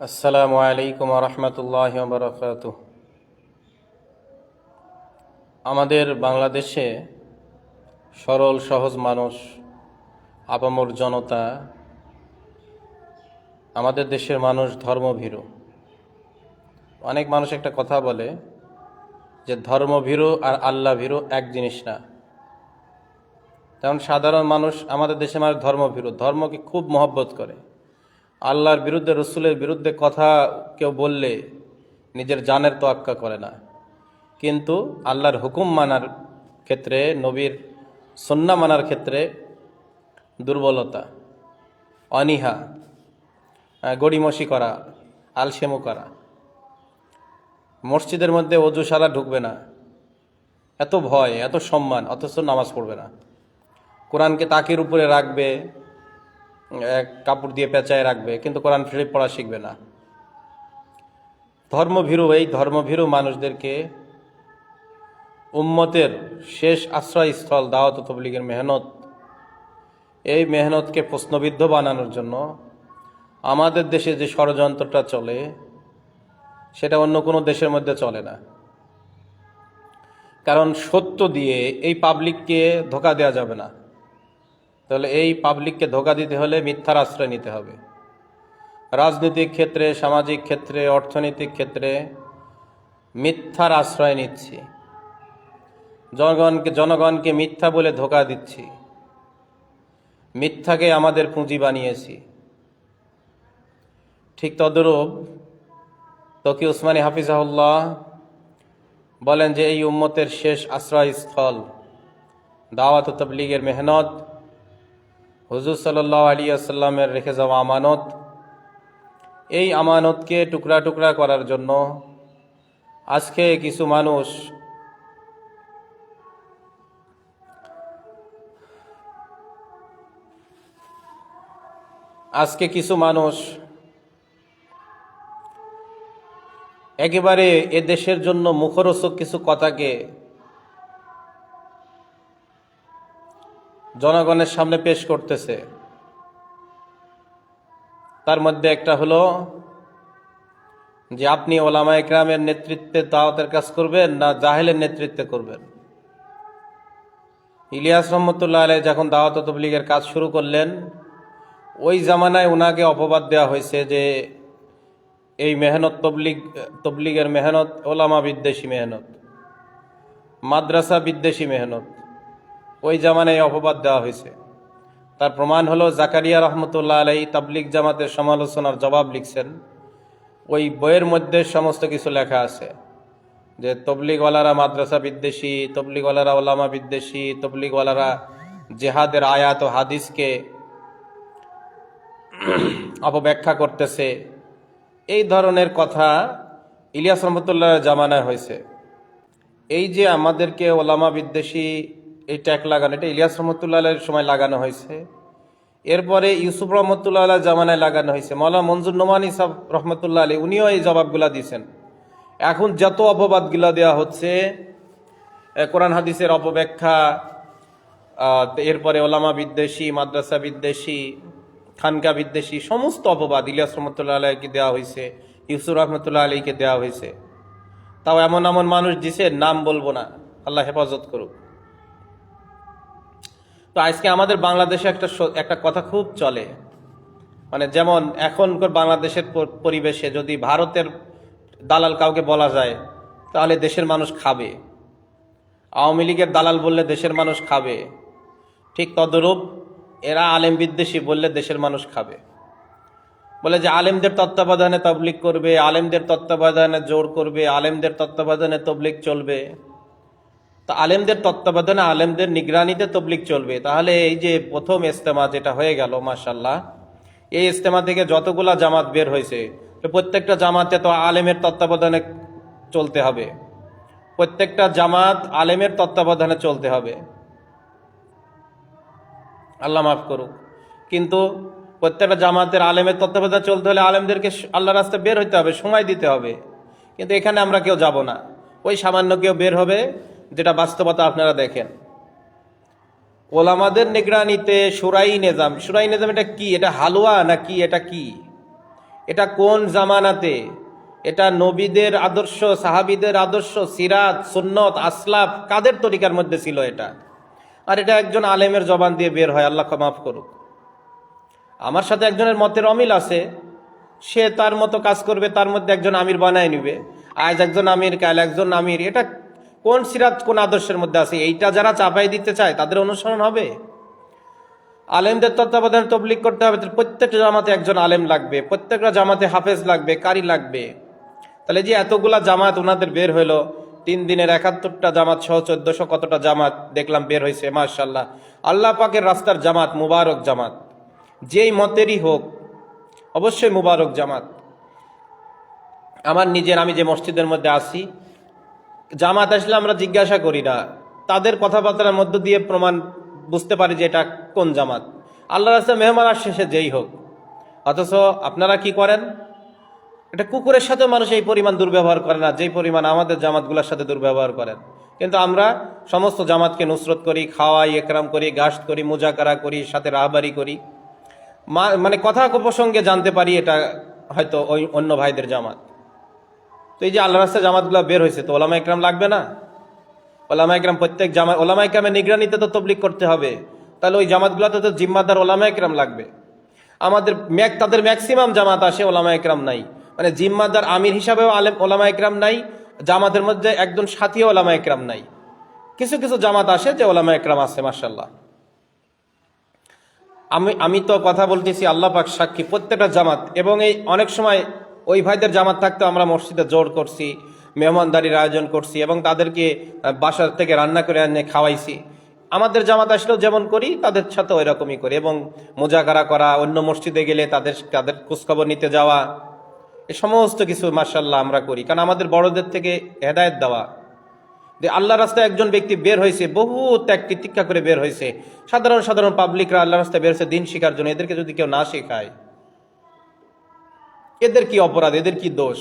আসসালামু আলাইকুম রহমতুল্লাহ বরকাত আমাদের বাংলাদেশে সরল, সহজ মানুষ, আপামর জনতা, আমাদের দেশের মানুষ ধর্মভীরু। অনেক মানুষ একটা কথা বলে যে ধর্মভীরু আর আল্লাহ ভীরু এক জিনিস না। তেমন সাধারণ মানুষ আমাদের দেশে মানুষ ধর্মভীরু, ধর্মকে খুব মহব্বত করে। আল্লাহর বিরুদ্ধে, রসুলের বিরুদ্ধে কথা কেউ বললে নিজের জানের তোয়াক্কা করে না। কিন্তু আল্লাহর হুকুম মানার ক্ষেত্রে, নবীর সন্না মানার ক্ষেত্রে দুর্বলতা, অনীহা গড়িমসি করা, আলসেমু করা। মসজিদের মধ্যে অজু সারা ঢুকবে না। এত ভয়, এত সম্মান, অথচ নামাজ পড়বে না। কোরআনকে তাকের উপরে রাখবে কাপড় দিয়ে পেঁচায় রাখবে, কিন্তু কোরআন শরীফ পড়া শিখবে না। ধর্মভীরু, এই ধর্মভীরু মানুষদেরকে উম্মতের শেষ আশ্রয়স্থল দাওয়াত তবলিগের মেহনত, এই মেহনতকে প্রশ্নবিদ্ধ বানানোর জন্য আমাদের দেশে যে ষড়যন্ত্রটা চলে, সেটা অন্য কোনো দেশের মধ্যে চলে না। কারণ সত্য দিয়ে এই পাবলিককে ধোকা দেওয়া যাবে না। তাহলে এই পাবলিককে ধোকা দিতে হলে মিথ্যার আশ্রয় নিতে হবে। রাজনৈতিক ক্ষেত্রে, সামাজিক ক্ষেত্রে, অর্থনৈতিক ক্ষেত্রে মিথ্যার আশ্রয় নিচ্ছি। জনগণকে জনগণকে মিথ্যা বলে ধোকা দিচ্ছি। মিথ্যাকে আমাদের পুঁজি বানিয়েছি। ঠিক তদরূপ তকি উসমানী হাফিজাহুল্লাহ বলেন যে, এই উম্মতের শেষ আশ্রয়স্থল দাওয়াত তবলিগের মেহনত হুজুর সাল্লাহ আলী আসাল্লামের রেখে যাওয়া আমানত, এই আমানতকে টুকরা টুকরা করার জন্য আজকে কিছু মানুষ আজকে কিছু মানুষ একেবারে এ দেশের জন্য মুখরোচক কিছু কথাকে জনগণের সামনে পেশ করতেছে। তার মধ্যে একটা হলো যে আপনি ওলামা একরামের নেতৃত্বে দাওয়াতের কাজ করবেন না জাহেলের নেতৃত্বে করবেন। ইলিয়াস রহমতুল্লাহ আলাই যখন দাওয়াত তবলিগের কাজ শুরু করলেন, ওই জামানায় ওনাকে অপবাদ দেওয়া হয়েছে যে এই মেহনত তবলিগ, তবলিগের মেহনত ওলামা বিদ্বেষী মেহনত, মাদ্রাসা বিদ্বেষী মেহনত। ওই জামানায় অপবাদ দেওয়া হয়েছে। তার প্রমাণ হলো জাকারিয়া রহমতুল্লাহ আলাই তাবলিগ জামাতের সমালোচনার জবাব লিখছেন। ওই বইয়ের মধ্যে সমস্ত কিছু লেখা আছে। যে তবলিগওয়ালারা মাদ্রাসা বিদ্বেষী, তবলিগওয়ালারা ওলামা বিদ্বেষী, তবলিগওয়ালারা জেহাদের আয়াত ও হাদিসকে অপব্যাখ্যা করতেছে। এই ধরনের কথা ইলিয়াস রহমতুল্লাহ জামানায় হয়েছে। এই যে আমাদেরকে ওলামা বিদ্বেষী এই ট্যাগ লাগানো, এটা ইলিয়াস রহমতুল্লাহের সময় লাগানো হয়েছে। এরপরে ইউসুফ রহমতুল্লাহ আল্লাহ জামানায় লাগানো হয়েছে। মৌলা মঞ্জুর নোমানি সাহ রহমতুল্লাহ আলী উনিও এই জবাবগুলা দিয়েছেন। এখন যত অপবাদগুলা দেওয়া হচ্ছে কোরআন হাদিসের অপব্যাখ্যা এরপরে ওলামা বিদ্বেষী, মাদ্রাসা বিদ্বেষী, খানকা বিদ্বেষী, সমস্ত অপবাদ ইলিয়াস রহমতুল্লাহ আলাইকে দেওয়া হয়েছে, ইউসুফ রহমতুল্লাহ আলীকে দেওয়া হয়েছে। তাও এমন এমন মানুষ দিছে, নাম বলব না। আল্লাহ হেফাজত করুক। তো আজকে আমাদের বাংলাদেশে একটা একটা কথা খুব চলে। মানে যেমন এখনকার বাংলাদেশের পরিবেশে যদি ভারতের দালাল কাউকে বলা যায়, তাহলে দেশের মানুষ খাবে। আওয়ামী লীগের দালাল বললে দেশের মানুষ খাবে। ঠিক তদরূপ এরা আলেম বিদ্বেষী বললে দেশের মানুষ খাবে। বলে যে আলেমদের তত্ত্বাবধানে তবলিক করবে, আলেমদের তত্ত্বাবধানে জোর করবে, আলেমদের তত্ত্বাবধানে তবলিক চলবে। তো আলেমদের তত্ত্বাবধানে, আলেমদের নিগরানিতে তবলিক চলবে। তাহলে এই যে প্রথম ইস্তেমা যেটা হয়ে গেল মাসাল্লাহ এই ইস্তেমা থেকে যতগুলা জামাত বের হয়েছে, তো প্রত্যেকটা জামাতে তো আলেমের তত্ত্বাবধানে চলতে হবে। প্রত্যেকটা জামাত আলেমের তত্ত্বাবধানে চলতে হবে। আল্লাহ মাফ করুক। কিন্তু প্রত্যেকটা জামাতের আলেমের তত্ত্বাবধানে চলতে হলে আলেমদেরকে আল্লাহ রাস্তায় বের হইতে হবে, সময় দিতে হবে। কিন্তু এখানে আমরা কেউ যাব না। ওই সামান্য কেউ বের হবে যেটা বাস্তবতা আপনারা দেখেন। ওলামাদের নিগরানিতে সুরাই নিজাম সুরাই নিজাম এটা কি? এটা হালুয়া না কি এটা কি? এটা কোন জামানাতে? এটা নবীদের আদর্শ, সাহাবিদের আদর্শ, সিরাত, সুন্নত, আসলাফ, কাদের তরিকার মধ্যে ছিল এটা? আর এটা একজন আলেমের জবান দিয়ে বের হয়, আল্লাহ মাফ করুক। আমার সাথে একজনের মতের অমিল আছে। সে তার মতো কাজ করবে, তার মধ্যে একজন আমির বানায় নিবে। আজ একজন আমির কাল একজন আমির, এটা কোন সিরাত কোন আদর্শের মধ্যে আছে? এইটা যারা চাপাই দিতে চায়, তাদের অনুসরণ হবে। আলেমদের তত্ত্বাবধানে তবলিক করতে হবে। প্রত্যেকটা জামাতে একজন আলেম লাগবে, প্রত্যেকটা জামাতে হাফেজ লাগবে, কারি লাগবে। তাহলে যে এতগুলা জামাত ওনাদের বের হইল, তিন দিনের একাত্তরটা জামাত সহ চোদ্দশো কতটা জামাত দেখলাম বের হয়েছে মার্শাল্লাহ আল্লাহ পাকের রাস্তার জামাত মুবারক জামাত। যেই মতেরই হোক, অবশ্যই মুবারক জামাত। আমার নিজের, আমি যে মসজিদের মধ্যে আসি জামাত আসলে আমরা জিজ্ঞাসা করি না। তাদের কথাবার্তার মধ্য দিয়ে প্রমাণ বুঝতে পারি যে এটা কোন জামাত। আল্লাহ রাস্তা মেহমান আসছে, সে যেই হোক। অথচ আপনারা কি করেন? এটা কুকুরের সাথে মানুষ এই পরিমাণ দুর্ব্যবহার করে না, যেই পরিমাণ আমাদের জামাতগুলোর সাথে দুর্ব্যবহার করেন। কিন্তু আমরা সমস্ত জামাতকে নুসরত করি, খাওয়াই, একরাম করি গাস্ট করি, মুজাকারা করি, সাথে রাহবারি করি। মানে কথা প্রসঙ্গে জানতে পারি এটা হয়তো ওই অন্য ভাইদের জামাত। তো এই যে আল্লাহ রাস্তায় জামাতগুলো বের হয়েছে, তো ওলামা একরাম লাগবে না? ওলামা একরাম প্রত্যেক জামা ওলামা একরামের নিগরানিতে তো তবলিক করতে হবে। তাহলে ওই জামাতগুলোতে তো জিম্মাদার ওলামা একরাম লাগবে। আমাদের ম্যাক তাদের ম্যাক্সিমাম জামাত আসে ওলামা একরাম নাই। মানে জিম্মাদার আমির হিসাবেও আলেম ওলামা একরাম নাই, জামাতের মধ্যে একজন সাথী ওলামা একরাম নাই। কিছু কিছু জামাত আসে যে ওলামা একরাম আছে মার্শাল্লাহ আমি আমি তো কথা বলতেছি আল্লাহ পাক সাক্ষী প্রত্যেকটা জামাত। এবং এই অনেক সময় ওই ভাইদের জামাত থাকতে আমরা মসজিদে জোর করছি, মেহমানদারির আয়োজন করছি এবং তাদেরকে বাসার থেকে রান্না করে এনে খাওয়াইছি। আমাদের জামাত আসলেও যেমন করি, তাদের সাথে ওই রকমই করি এবং মোজাকারা করা, অন্য মসজিদে গেলে তাদের তাদের খোঁজখবর নিতে যাওয়া। এ সমস্ত কিছু মার্শাল্লাহ আমরা করি, কারণ আমাদের বড়দের থেকে হেদায়ত দেওয়া। যে আল্লাহ রাস্তায় একজন ব্যক্তি বের হয়েছে বহু ত্যাগ তিতিক্ষা করে বের হয়েছে। সাধারণ সাধারণ পাবলিকরা আল্লাহ রাস্তায় বের হয়েছে, দিন শিকার জন্য। এদেরকে যদি কেউ না শেখায় এদের কি অপরাধ, এদের কি দোষ?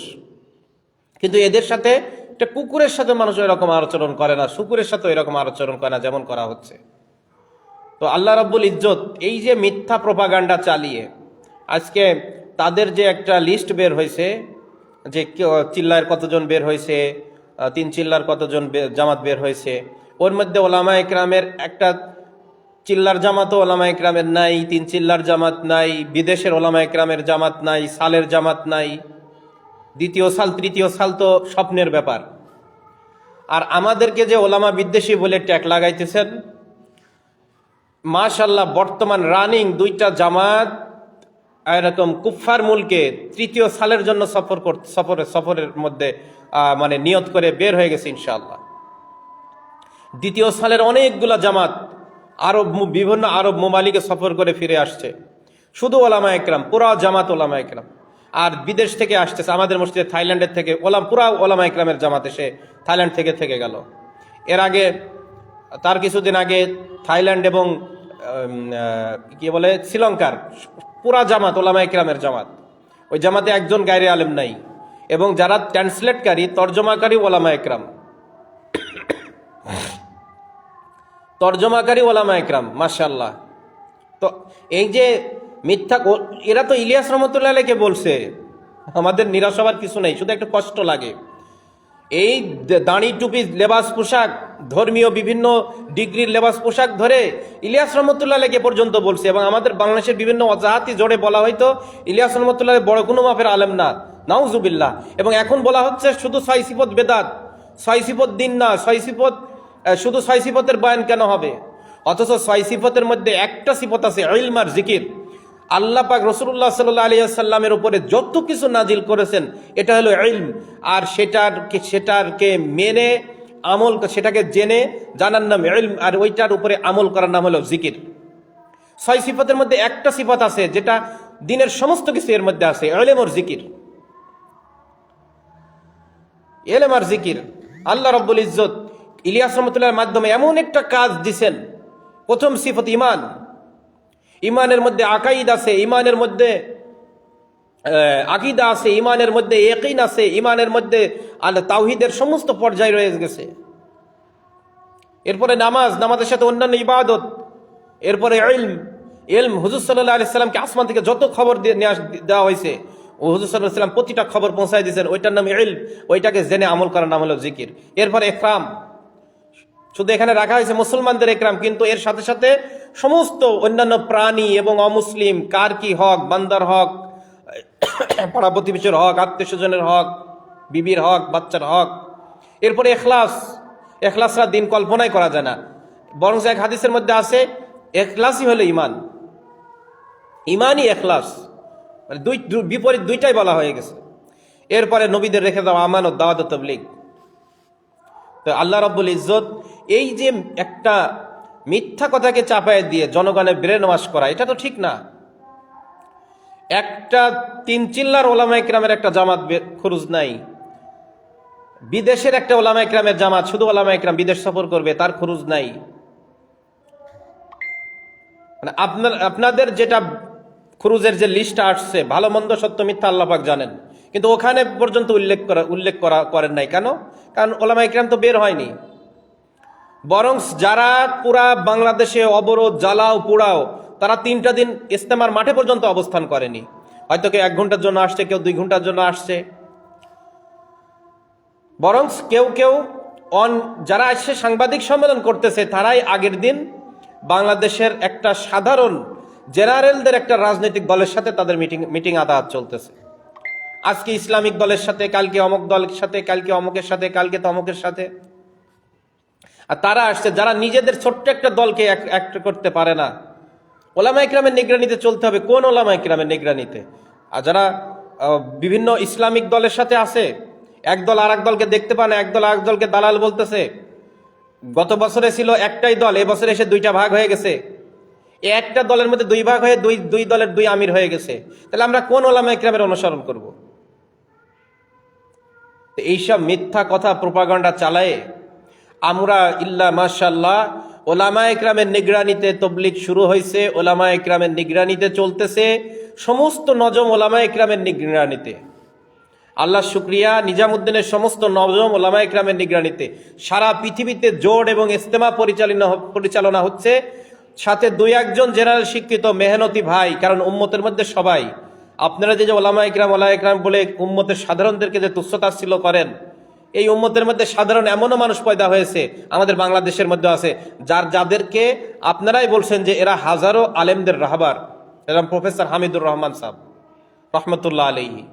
কিন্তু এদের সাথে একটা কুকুরের সাথে মানুষ এরকম আচরণ করে না, শুকুরের সাথে এরকম আচরণ করে না যেমন করা হচ্ছে। তো আল্লাহ রাব্বুল ইজ্জত এই যে মিথ্যা প্রপাগান্ডা চালিয়ে আজকে তাদের যে একটা লিস্ট বের হয়েছে, যে চিল্লার কতজন বের হয়েছে তিন চিল্লার কতজন জামাত বের হয়েছে, ওর মধ্যে ওলামা একরামের একটা চিল্লার জামাতও ওলামা একরামের নাই, তিন চিল্লার জামাত নাই, বিদেশের ওলামা একরামের জামাত নাই, সালের জামাত নাই। দ্বিতীয় সাল, তৃতীয় সাল তো স্বপ্নের ব্যাপার। আর আমাদেরকে যে ওলামা বিদ্বেষী বলে ট্যাগ লাগাইতেছেন মাশাল্লাহ বর্তমান রানিং দুইটা জামাত, এরকম কুফফার মুলকে তৃতীয় সালের জন্য সফর কর, সফরে, সফরের মধ্যে মানে নিয়ত করে বের হয়ে গেছে ইনশাআল্লাহ। দ্বিতীয় সালের অনেকগুলা জামাত আরব বিভিন্ন আরব মোমালিকে সফর করে ফিরে আসছে। শুধু ওলামা একরাম, পুরা জামাত ওলামা একরাম। আর বিদেশ থেকে আসতেছে, আমাদের মসজিদে থাইল্যান্ডের থেকে ওলাম পুরা ওলামা একরামের জামাত এসে থাইল্যান্ড থেকে থেকে গেল। এর আগে, তার কিছুদিন আগে থাইল্যান্ড এবং কি বলে, শ্রীলঙ্কার পুরা জামাত, ওলামা একরামের জামাত। ওই জামাতে একজন গায়রে আলেম নাই। এবং যারা ট্রান্সলেটকারী তর্জমাকারী ওলামা একরাম। তর্জমাকারী ওলামা একরাম মাশাল্লাহ তো এই যে মিথ্যা এরা তো ইলিয়াস রহমতুল্লাহ আলাইকে বলছে। আমাদের নিরাশ হওয়ার কিছু নেই শুধু একটু কষ্ট লাগে। এই দাঁড়ি টুপি লেবাস পোশাক ধর্মীয় বিভিন্ন ডিগ্রির লেবাস পোশাক ধরে ইলিয়াস রহমতুল্লাহ আলাইকে পর্যন্ত বলছে। এবং আমাদের বাংলাদেশের বিভিন্ন অজাহাতি জোরে বলা হয়তো ইলিয়াস রহমতুল্লাহ বড় কোনো মাপের আলেম না। নাউজুবিল্লাহ। এবং এখন বলা হচ্ছে শুধু সিপত বেদাত সিপত দিন না আহ, শুধু ছয় সিফতের বয়ান কেন হবে? অথচ ছয় সিফতের মধ্যে একটা সিফত আছে ইলমার জিকির। আল্লাহ পাক রসুল্লাহ সাল্লাহ আলিয়া উপরে যত কিছু নাজিল করেছেন, এটা হলো ইলম। আর সেটার সেটারকে মেনে, আমল সেটাকে জেনে জানার নাম ইলম, আর ওইটার উপরে আমল করার নাম হলো জিকির। ছয় সিফতের মধ্যে একটা সিফত আছে, যেটা দিনের সমস্ত কিছু এর মধ্যে আছে এলেম ওর জিকির। এলেম আর জিকির। আল্লাহ রব্বুল ইজ্জত ইলিয়াস রহমতুল্লাহর মাধ্যমে এমন একটা কাজ দিছেন। প্রথম সিফত ইমান ইমানের মধ্যে আকাইদ আছে ইমানের মধ্যে আকিদা আছে ইমানের মধ্যে একইন আছে ইমানের মধ্যে আল তাওহিদের সমস্ত পর্যায় রয়ে গেছে। এরপরে নামাজ, নামাজের সাথে অন্যান্য ইবাদত, এরপরে ইলম ইলম, হুজুর সাল্লাহ আলি সাল্লামকে আসমান থেকে যত খবর দেওয়া হয়েছে, ও হুজুর সাল্লাহ সাল্লাম প্রতিটা খবর পৌঁছায় দিয়েছেন, ওইটার নাম ইল ওইটাকে জেনে আমল করার নাম হলো জিকির। এরপরে একরাম শুধু এখানে রাখা হয়েছে মুসলমানদের একরাম, কিন্তু এর সাথে সাথে সমস্ত অন্যান্য প্রাণী এবং অমুসলিম, কার কি হক, বান্দার হক, পাড়া প্রতিবেশীর হক, আত্মীয় স্বজনের হক, বিবির হক, বাচ্চার হক। এরপরে এখলাস, এখলাসরা দিন কল্পনাই করা যায় না। বরং এক হাদিসের মধ্যে আছে, এখলাসই হলো ইমান। ইমানই এখলাস। মানে দুই বিপরীত দুইটাই বলা হয়ে গেছে। এরপরে নবীদের রেখে দেওয়া আমানত, দাওয়াত তবলিগ। তো আল্লাহ রব্বুল ইজ্জত এই যে একটা মিথ্যা কথাকে চাপায় দিয়ে জনগণের ব্রেন ওয়াশ করা, এটা তো ঠিক না। একটা তিন চিল্লার ওলামা ইকরামের একটা জামাত খরুজ নাই। বিদেশের একটা ওলামা ইকরামের জামাত, শুধু ওলামা ইকরাম বিদেশ সফর করবে, তার খরুজ নাই। মানে আপনার, আপনাদের যেটা খরুজের যে লিস্ট আসছে, ভালো মন্দ সত্য মিথ্যা আল্লাপাক জানেন। কিন্তু ওখানে পর্যন্ত উল্লেখ করা উল্লেখ করা করেন নাই। কেন? কারণ ওলামা ইকরাম তো বের হয়নি। বরং যারা পুরা বাংলাদেশে অবরোধ জ্বালাও, পোড়াও, তারা তিনটা দিন ইস্তেমার মাঠে পর্যন্ত অবস্থান করেনি। হয়তো কেউ এক ঘণ্টার জন্য আসছে, কেউ দুই ঘণ্টার জন্য আসছে। বরং কেউ কেউ অন যারা এসে সাংবাদিক সম্মেলন করতেছে, তারাই আগের দিন বাংলাদেশের একটা সাধারণ জেনারেলদের একটা রাজনৈতিক দলের সাথে তাদের মিটিং মিটিং আদালত চলতেছে। আজকে ইসলামিক দলের সাথে, কালকে অমুক দলের সাথে, কালকে অমুকের সাথে, কালকে তমকের সাথে। আর তারা আসছে, যারা নিজেদের ছোট্ট একটা দলকে এক- করতে পারে না। ওলামা ইকরামের নিগরানিতে চলতে হবে। কোন ওলামা ইকরামের নিগরানিতে? আর যারা বিভিন্ন ইসলামিক দলের সাথে আছে, এক দল আর দলকে দেখতে পায় না, এক দল আর দলকে দালাল বলতেছে। গত বছরে ছিল একটাই দল, এবছরে এসে দুইটা ভাগ হয়ে গেছে। একটা দলের মধ্যে দুই ভাগ হয়ে দুই দুই দলের দুই আমির হয়ে গেছে। তাহলে আমরা কোন ওলামা ইকরামের অনুসরণ করব? এইসব মিথ্যা কথা প্রপাগান্ডা চালায়ে আমরা ইল্লা মাশাল্লাহ ওলামা ইকরামের নিগরানিতে তবলিক শুরু হয়েছে, ওলামা ইকরামের নিগরানিতে চলতেছে, সমস্ত নজম ওলামা ইকরামের নিগরানিতে। আল্লাহ শুক্রিয়া, নিজামুদ্দিনের সমস্ত নজম ওলামা ইকরামের নিগরানিতে। সারা পৃথিবীতে জোট এবং ইস্তেমা পরিচালনা পরিচালনা হচ্ছে। সাথে দুই একজন জেনারেল শিক্ষিত মেহনতি ভাই, কারণ উম্মতের মধ্যে সবাই। আপনারা যে যে ওলামা ইকরাম ওলা ইকরাম বলে উম্মতের সাধারণদেরকে যে তুচ্ছতাচ্ছিল্য করেন এই উম্মতের মধ্যে সাধারণ এমনও মানুষ পয়দা হয়েছে, আমাদের বাংলাদেশের মধ্যে আছে, যার যাদেরকে আপনারাই বলছেন যে এরা হাজারো আলেমদের রাহবার। এরকম প্রফেসর হামিদুর রহমান সাহ রহমতুল্লাহ আলহী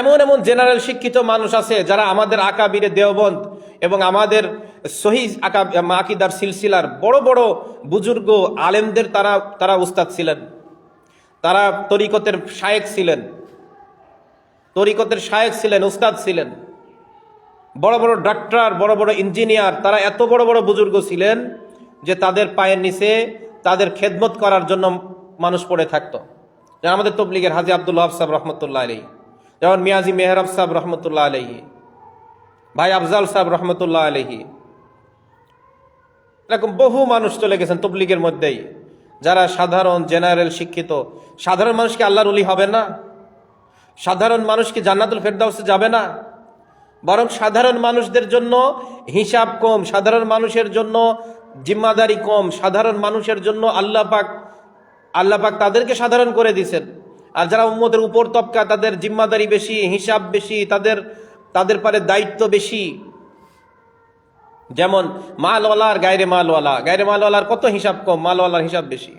এমন এমন জেনারেল শিক্ষিত মানুষ আছে যারা আমাদের আকাবিরে দেওবন্দ এবং আমাদের সহি আকা আকিদার সিলসিলার বড় বড় বুজুর্গ আলেমদের তারা তারা উস্তাদ ছিলেন। তারা তরিকতের শায়েক ছিলেন। তরিকতের শায়েক ছিলেন, উস্তাদ ছিলেন। বড় বড় ডাক্তার, বড় বড় ইঞ্জিনিয়ার, তারা এত বড় বড় বুজুর্গ ছিলেন যে তাদের পায়ের নিচে তাদের খেদমত করার জন্য মানুষ পড়ে থাকতো। যেমন আমাদের তবলিগের হাজি আবদুল্লাহ সাহেব রহমতুল্লাহ আলী যেমন মিয়াজি মেহরাব সাহেব রহমতুল্লাহ আলহি ভাই আফজাল সাহেব রহমতুল্লাহ আলহি এরকম বহু মানুষ চলে গেছেন তবলিগের মধ্যেই, যারা সাধারণ, জেনারেল, শিক্ষিত। সাধারণ মানুষ কি আল্লাহর উলি হবে না? সাধারণ মানুষ কি জান্নাতুল ফেরদাউসে যাবে না? বরং সাধারণ মানুষদের জন্য হিসাব কম, সাধারণ মানুষের জন্য জিম্মাদারি কম, সাধারণ মানুষের জন্য আল্লাহ পাক আল্লাহ পাক তাদেরকে সাধারণ করে দিছেন আর যারা উম্মতের উপর তবকা, তাদের জিম্মাদারি বেশি, হিসাব বেশি, তাদের তাদের পারে দায়িত্ব বেশি। যেমন মালওয়ালা আর গায়রে মালওয়ালা, গায়রে মালওয়ালার কত হিসাব কম, মালওয়ালার হিসাব বেশি।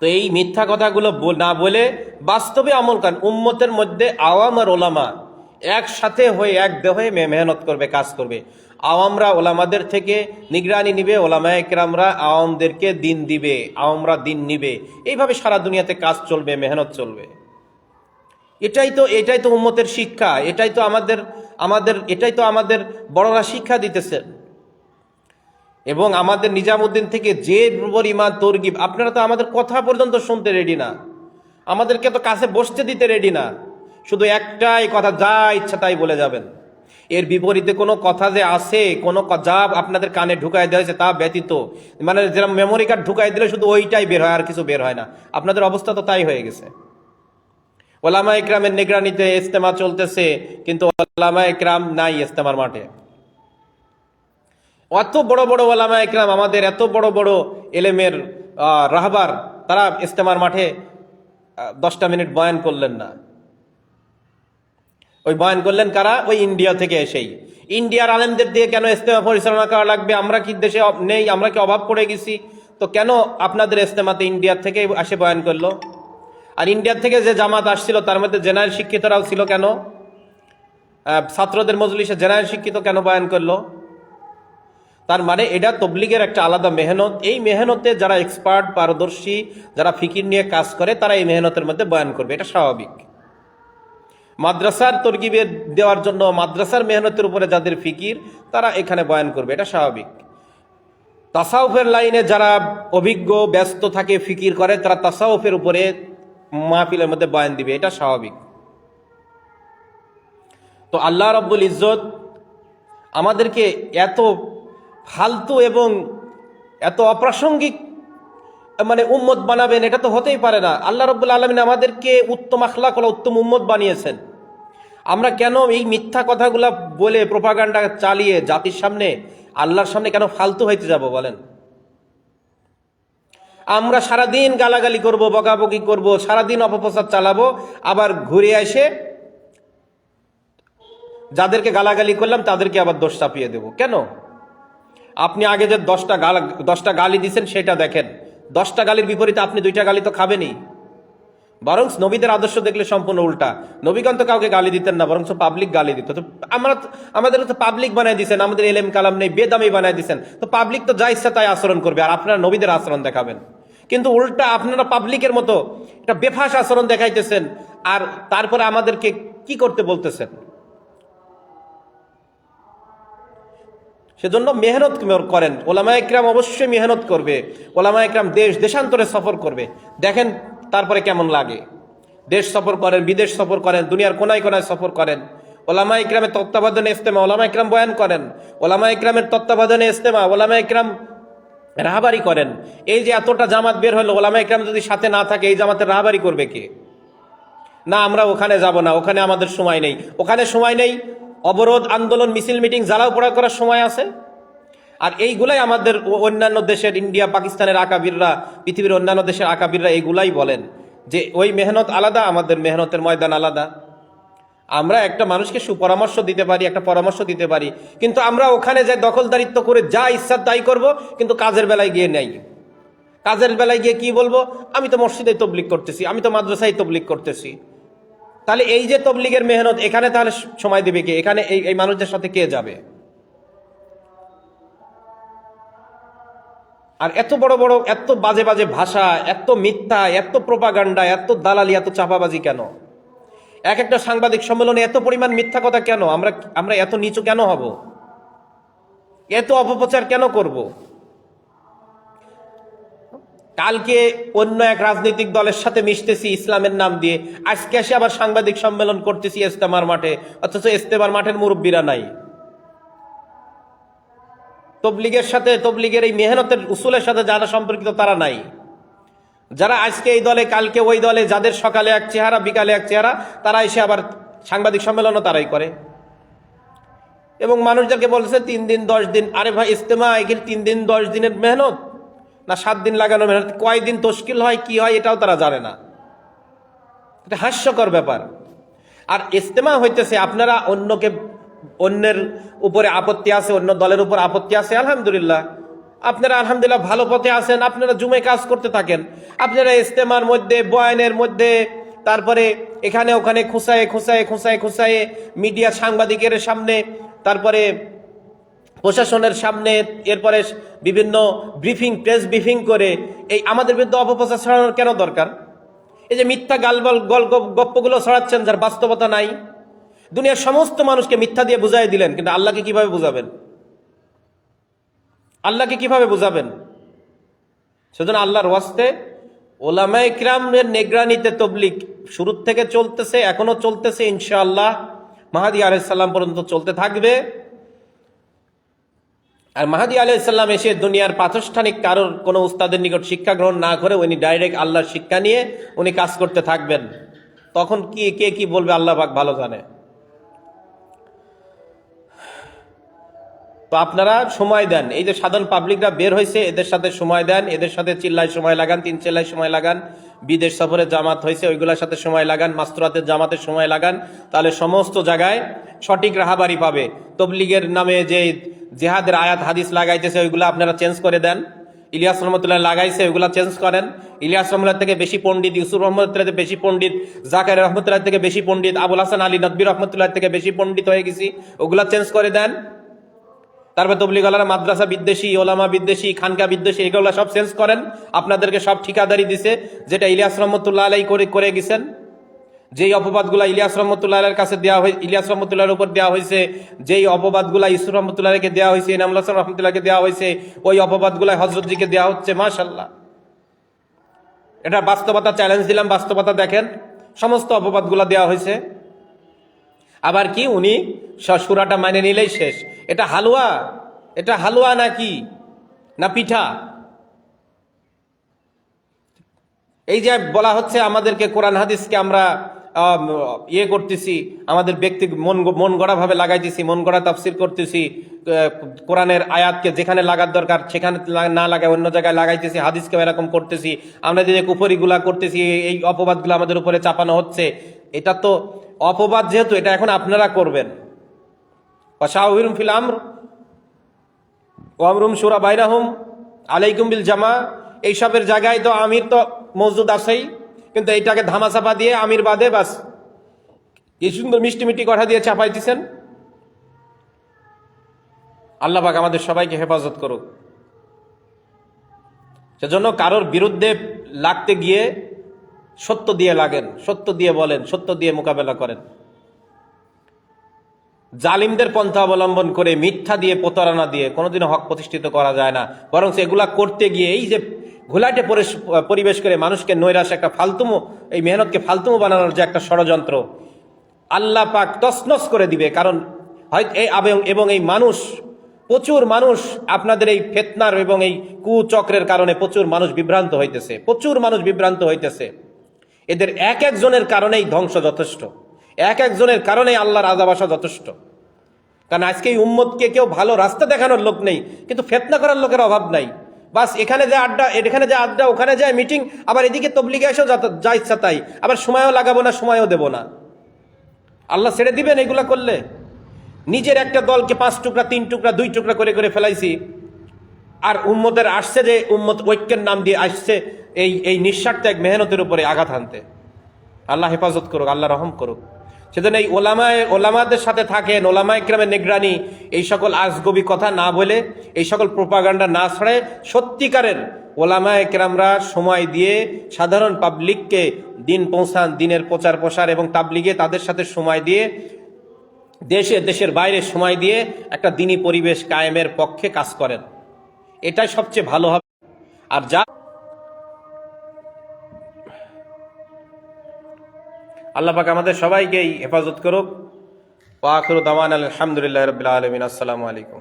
তো এই মিথ্যা কথাগুলো না বলে বাস্তবে আমল করেন। উম্মতের মধ্যে আওয়াম আর ওলামা একসাথে হয়ে, এক দেহে মেহনত করবে, কাজ করবে। আওয়ামরা ওলামাদের থেকে নিগরানি নিবে ওলামা একরামরা আওয়ামদেরকে দিন দিবে, আওয়ামরা দিন নিবে। এইভাবে সারা দুনিয়াতে কাজ চলবে, মেহনত চলবে। এটাই তো এটাই তো উম্মতের শিক্ষা, এটাই তো আমাদের আমাদের এটাই তো আমাদের বড়রা শিক্ষা দিতেছেন। এবং আমাদের নিজামুদ্দিন থেকে যে পরিমাণ তরগিব, আপনারা তো আমাদের কথা পর্যন্ত শুনতে রেডি না। আমাদেরকে তো কাছে বসতে দিতে রেডি না। শুধু একটাই কথা, যা ইচ্ছা তাই বলে যাবেন। এর বিপরীতে কোনো কথা যে আছে, কোনো যা আপনাদের কানে ঢুকাই দেওয়া হয়েছে তা ব্যতীত মানে যেরকম মেমোরি কার্ড ঢুকাই দিলে শুধু ওইটাই বের হয়, আর কিছু বের হয় না। আপনাদের অবস্থা তো তাই হয়ে গেছে। ওলামা ইকরামের নিগরানিতে ইস্তেমা চলতেছে, কিন্তু ওলামা ইকরাম নাই ইস্তেমার মাঠে। অত বড় বড় ওলামা ইকরাম আমাদের এত বড় বড় এলেমের রাহবার, তারা ইস্তেমার মাঠে দশটা মিনিট বয়ান করলেন না। ওই বয়ান করলেন কারা? ওই ইন্ডিয়া থেকে এসেই। ইন্ডিয়ার আলেমদের দিয়ে কেন ইস্তেমা পরিচালনা করা লাগবে? আমরা কি দেশে নেই? আমরা কি অভাব পড়ে গেছি? তো কেন আপনাদের ইস্তেমাতে ইন্ডিয়ার থেকে আসে বয়ান করল? আর ইন্ডিয়ার থেকে যে জামাত আসছিল, তার মধ্যে জেনারেল শিক্ষিতরাও ছিল কেন? ছাত্রদের মজলিসে জেনারেল শিক্ষিত কেন বয়ান করল? তার মানে এটা তবলিগের একটা আলাদা মেহনত। এই মেহনতে যারা এক্সপার্ট পারদর্শী, যারা ফিকির নিয়ে কাজ করে, তারা এই মেহনতের মধ্যে বয়ান করবে। এটা স্বাভাবিক। মাদ্রাসার তরকিবে দেওয়ার জন্য, মাদ্রাসার মেহনতের উপরে যাদের ফিকির, তারা এখানে বয়ান করবে। এটা স্বাভাবিক। তাসাউফের লাইনে যারা অভিজ্ঞ, ব্যস্ত থাকে, ফিকির করে, তারা তাসাউফের উপরে মাহফিলের মধ্যে বয়ান দিবে। এটা স্বাভাবিক। তো আল্লাহ রব্বুল ইজ্জত আমাদেরকে এত ফালতু এবং এত অপ্রাসঙ্গিক মানে উম্মত বানাবেন, এটা তো হতেই পারে না। আল্লাহ রব্বুল আলমিন আমাদেরকে উত্তম আখলাক ওলা উত্তম উম্মত বানিয়েছেন। আমরা কেন এই মিথ্যা কথাগুলা বলে প্রপাগান্ডা চালিয়ে জাতির সামনে, আল্লাহর সামনে কেন ফালতু হইতে যাব বলেন? আমরা সারাদিন গালাগালি করব, বকাবকি করব, সারাদিন অপপ্রচার চালাবো, আবার ঘুরে এসে যাদেরকে গালাগালি করলাম তাদেরকে আবার দোষ চাপিয়ে দেব। কেন? আপনি আগে যে দশটা গাল, দশটা গালি দিচ্ছেন সেটা দেখেন। দশটা গালির বিপরীতে আপনি দুইটা গালি তো খাবেনই। বরং নবীদের আদর্শ দেখলে সম্পূর্ণ উল্টা। নবীগণ তো কাউকে গালি দিতেন না বরং পাবলিক গালি দিত। তো আমরা আমাদের তো পাবলিক বানাই দিচ্ছেন আমাদের এলেম কালাম নেই, বেদামি বানাই দিচ্ছেন তো পাবলিক তো যা ইচ্ছা তাই আচরণ করবে, আর আপনারা নবীদের আচরণ দেখাবেন। কিন্তু উল্টা আপনারা পাবলিকের মতো একটা বেফাস আচরণ দেখাইতেছেন, আর তারপরে আমাদেরকে কি করতে বলতেছেন? সেজন্য মেহনত করেন। ওলামা একরাম অবশ্যই মেহনত করবে। ওলামা একরাম দেশ, দেশান্তরে সফর করবে। দেখেন তারপরে কেমন লাগে। দেশ সফর করেন, বিদেশ সফর করেন, দুনিয়ার কোনায় কোনায় সফর করেন। ওলামা ইকরামের তত্ত্বাবধানে ইস্তেমা ওলামা ইকরাম বয়ান করেন। ওলামা ইকরামের তত্ত্বাবধানে ইস্তেমা ওলামা ইকরাম রাহাবারি করেন। এই যে এতটা জামাত বের হলো ওলামা ইকরাম যদি সাথে না থাকে, এই জামাতের রাহাবারি করবে কে? না, আমরা ওখানে যাব না, ওখানে আমাদের সময় নেই। ওখানে সময় নেই অবরোধ, আন্দোলন, মিছিল, মিটিং, জ্বালাও পোড়া করার সময় আছে। আর এইগুলাই আমাদের অন্যান্য দেশের ইন্ডিয়া, পাকিস্তানের আকাবিররা, পৃথিবীর অন্যান্য দেশের আকাবিররা এইগুলাই বলেন যে ওই মেহনত আলাদা, আমাদের মেহনতের ময়দান আলাদা। আমরা একটা মানুষকে সুপরামর্শ দিতে পারি, একটা পরামর্শ দিতে পারি। কিন্তু আমরা ওখানে যাই দখলদারিত্ব করে যা ইচ্ছা তাই করব, কিন্তু কাজের বেলায় গিয়ে নেই। কাজের বেলায় গিয়ে কি বলব? আমি তো মসজিদে তবলিক করতেছি, আমি তো মাদ্রাসায় তবলিক করতেছি। তাহলে এই যে তবলিগের মেহনত, এখানে তাহলে সময় দেবে কে? এখানে এই এই মানুষদের সাথে কে যাবে? আর এত বড় বড়, এত বাজে বাজে ভাষা, এত মিথ্যা, এত প্রপাগান্ডা, এত দালালি, এত চাপাবাজি কেন? এক একটা সাংবাদিক সম্মেলনে এত পরিমাণ মিথ্যা কথা কেন? আমরা আমরা এত নিচু কেন হব? এত অপপ্রচার কেন করব? কালকে অন্য এক রাজনৈতিক দলের সাথে মিশতেছি ইসলামের নাম দিয়ে। আজকে এসে আবার সাংবাদিক সম্মেলন করতেছি ইস্তেমার মাঠে, অথচ ইস্তেমার মাঠের মুরব্বীরা নাই। তবলিগের সাথে, তবলিগের এই মেহনতের উসুলের সাথে যারা সম্পর্কিত তারা নাই। যারা আজকে এই দলে, কালকে ওই দলে, যাদের সকালে এক চেহারা, বিকালে এক চেহারা, তারা এসে আবার সাংবাদিক সম্মেলনও তারাই করে। এবং মানুষদেরকে বলছে, তিন দিন, দশ দিন। আরে ভাই, ইস্তেমা এগির তিন দিন, দশ দিনের মেহনত। না সাত দিন লাগানো মেহনত, কয়দিন তশকিল হয়, কি হয়, এটাও তারা জানে না। এটা হাস্যকর ব্যাপার। আর ইস্তেমা হইতেছে, আপনারা অন্যকে, অন্যের উপরে আপত্তি আছে, অন্য দলের উপর আপত্তি আছে, আলহামদুলিল্লাহ। আপনারা আলহামদুলিল্লাহ ভালো পথে আছেন, আপনারা জুমে কাজ করতে থাকেন। আপনারা ইস্তেমার মধ্যে, বয়ানের মধ্যে, তারপরে এখানে ওখানে খুঁসায়ে খুঁসায়ে খুঁসায়ে খুঁসায়ে মিডিয়া সাংবাদিকের সামনে, তারপরে প্রশাসনের সামনে এরপরে বিভিন্ন ব্রিফিং, প্রেস ব্রিফিং করে এই আমাদের বিরুদ্ধে অপপ্রচার ছড়ানোর কেন দরকার? এই যে মিথ্যা গালবল গল্প গপ্পগুলো ছড়াচ্ছেন যার বাস্তবতা নাই। দুনিয়ার সমস্ত মানুষকে মিথ্যা দিয়ে বুঝাই দিলেন, কিন্তু আল্লাহকে কীভাবে বুঝাবেন? আল্লাহকে কীভাবে বুঝাবেন? সেজন্য আল্লাহর ওয়াস্তে ওলামা ইকরামের নেগরানিতে তবলিক শুরুর থেকে চলতেছে, এখনও চলতেছে, ইনশাআল্লাহ। মাহাদি আলাইসাল্লাম পর্যন্ত চলতে থাকবে। আর মাহাদি আলাইসাল্লাম এসে দুনিয়ার প্রাতিষ্ঠানিক কারোর কোনো উস্তাদের নিকট শিক্ষা গ্রহণ না করে উনি ডাইরেক্ট আল্লাহর শিক্ষা নিয়ে উনি কাজ করতে থাকবেন। তখন কি, কে কি বলবে আল্লাহ পাক ভালো জানে। তো আপনারা সময় দেন। এই যে সাধারণ পাবলিকরা বের হয়েছে, এদের সাথে সময় দেন, এদের সাথে চিল্লায় সময় লাগান, তিন চিল্লায় সময় লাগান। বিদেশ সফরে জামাত হয়েছে, ওইগুলোর সাথে সময় লাগান মাস্তুরাতের জামাতের সময় লাগান। তাহলে সমস্ত জায়গায় সঠিক রাহাবারি পাবে। তবলিগের নামে যে জেহাদের আয়াত, হাদিস লাগাইতেছে, ওইগুলো আপনারা চেঞ্জ করে দেন। ইলিয়াস রহমতুল্লাহ লাগাইছে, ওইগুলা চেঞ্জ করেন। ইলিয়াস রহমতুল্লাহ থেকে বেশি পণ্ডিত, ইউসুফ রহমতুল্লাহ থেকে বেশি পণ্ডিত জাকার রহমতুল্লাহ থেকে বেশি পণ্ডিত, আবুল হাসান আলী নদবির রহমতুল্লাহ থেকে বেশি পণ্ডিত হয়ে গেছি, ওগুলা চেঞ্জ করে দেন। তারপরে তবলিগালারা, মাদ্রাসা বিদ্বেষী, ওলামা বিদ্বেষী, খানকা বিদ্বেষী, এগুলো সব চেঞ্জ করেন। আপনাদেরকে সব ঠিকাদারি দিছে, যেটা ইলিয়াস রহমতুল্লাহ আলাই করে করে গেছেন। যেই অপবাদগুলা ইলিয়াস রহমতুল্লাহের কাছে দেওয়া হয়েছে ইলিয়াস রহমতুল্লাহের উপর দেওয়া হয়েছে যেই অপবাদগুলা ইসুর রহমতুল্লাহকে দেওয়া হয়েছে ইনামুল হাসান রহমতুল্লাহকে দেওয়া হয়েছে ওই অপবাদগুলা হজরতজিকে দেওয়া হচ্ছে মাশাল্লাহ এটা বাস্তবতা চ্যালেঞ্জ দিলাম বাস্তবতা দেখেন সমস্ত অপবাদগুলা দেওয়া হয়েছে আবার কি উনি সুরাটা মানে নিলেই শেষ। এটা হালুয়া এটা হালুয়া নাকি না পিঠা? এই যে বলা হচ্ছে আমাদেরকে কোরআন হাদিসকে আমরা আম, ইয়ে করতেছি, আমাদের ব্যক্তি মন মন গড়া ভাবে লাগাইতেছি, মন গড়া তাফসির করতেছি কোরআনের আয়াতকে যেখানে লাগার দরকার, সেখানে না লাগায় অন্য জায়গায় লাগাইতেছি হাদিসকে এরকম করতেছি। আমরা যে কুফরিগুলা করতেছি এই- অপবাদগুলো আমাদের উপরে চাপানো হচ্ছে, এটা তো অপবাদ যেহেতু, এটা এখন আপনারা করবেন। শাহিরুম ফিল আমর, ওয়ামরুম সুরা বাইরাহুম আলাইকুম বিল জামা, এইসবের জায়গায় তো আমির তো মজদুদ আছেই। কিন্তু এইটাকে ধামাচাপা দিয়ে আমির বাদে বাস। কি সুন্দর মিষ্টি মিষ্টি কথা দিয়ে চাপাই দিছেন আল্লাহ পাক আমাদের সবাইকে হেফাজত করুক। সেজন্য কারোর বিরুদ্ধে লাগতে গিয়ে সত্য দিয়ে লাগেন, সত্য দিয়ে বলেন, সত্য দিয়ে মোকাবেলা করেন। জালিমদের পন্থা অবলম্বন করে মিথ্যা দিয়ে প্রতারণা দিয়ে কোনোদিনও হক প্রতিষ্ঠিত করা যায় না। বরং এগুলা করতে গিয়ে এই যে ঘোলাটে পরিবেশ করে মানুষকে নৈরাশ একটা ফালতুমো, এই মেহনতকে ফালতুমো বানানোর যে একটা ষড়যন্ত্র, আল্লাহ পাক তসনস করে দিবে। কারণ হয় এই আবে- এবং এই মানুষ, প্রচুর মানুষ আপনাদের এই ফেতনার এবং এই কুচক্রের কারণে প্রচুর মানুষ বিভ্রান্ত হইতেছে, প্রচুর মানুষ বিভ্রান্ত হইতেছে। এদের এক একজনের কারণেই ধ্বংস যথেষ্ট, এক একজনের কারণেই আল্লাহর আজাব আসা যথেষ্ট। কারণ আজকে এই উম্মতকে কেউ ভালো রাস্তা দেখানোর লোক নেই, কিন্তু ফেতনা করার লোকের অভাব নাই। বাস, এখানে যে আড্ডা, এখানে যে আড্ডা, ওখানে যায় মিটিং আবার এদিকে তবলিগে এসেও যা- ইচ্ছা তাই। আবার সময়ও লাগাবো না, সময়ও দেবো না। আল্লাহ ছেড়ে দিবেন এগুলা করলে। নিজের একটা দলকে পাঁচ টুকরা, তিন টুকরা, দুই টুকরা করে করে ফেলাইছি। আর উম্মতের আসছে যে উম্মত ঐক্যের নাম দিয়ে আসছে এই এই নিঃস্বার্থ এক মেহনতের উপরে আঘাত হানতে। আল্লাহ হেফাজত করুক, আল্লাহ রহম করুক। সেজন্য এই ওলামায়, ওলামাদের সাথে থাকেন ওলামা ইকরামের নিগরানি, এই সকল আজগবি কথা না বলে, এই সকল প্রোপাগান্ডা না ছড়ে সত্যিকারের ওলামা একরামরা সময় দিয়ে সাধারণ পাবলিককে দিন পৌঁছান, দিনের প্রচার প্রসার এবং তাবলিগে তাদের সাথে সময় দিয়ে, দেশে, দেশের বাইরে সময় দিয়ে একটা দিনী পরিবেশ কায়েমের পক্ষে কাজ করেন। এটাই সবচেয়ে ভালো হবে। আর যা আল্লাহ পাক আমাদের সবাইকেই হেফাজত করুক। ওয়াখির দামান আলহামদুলিল্লাহ রবিল আলমিন। আসসালামু আলাইকুম।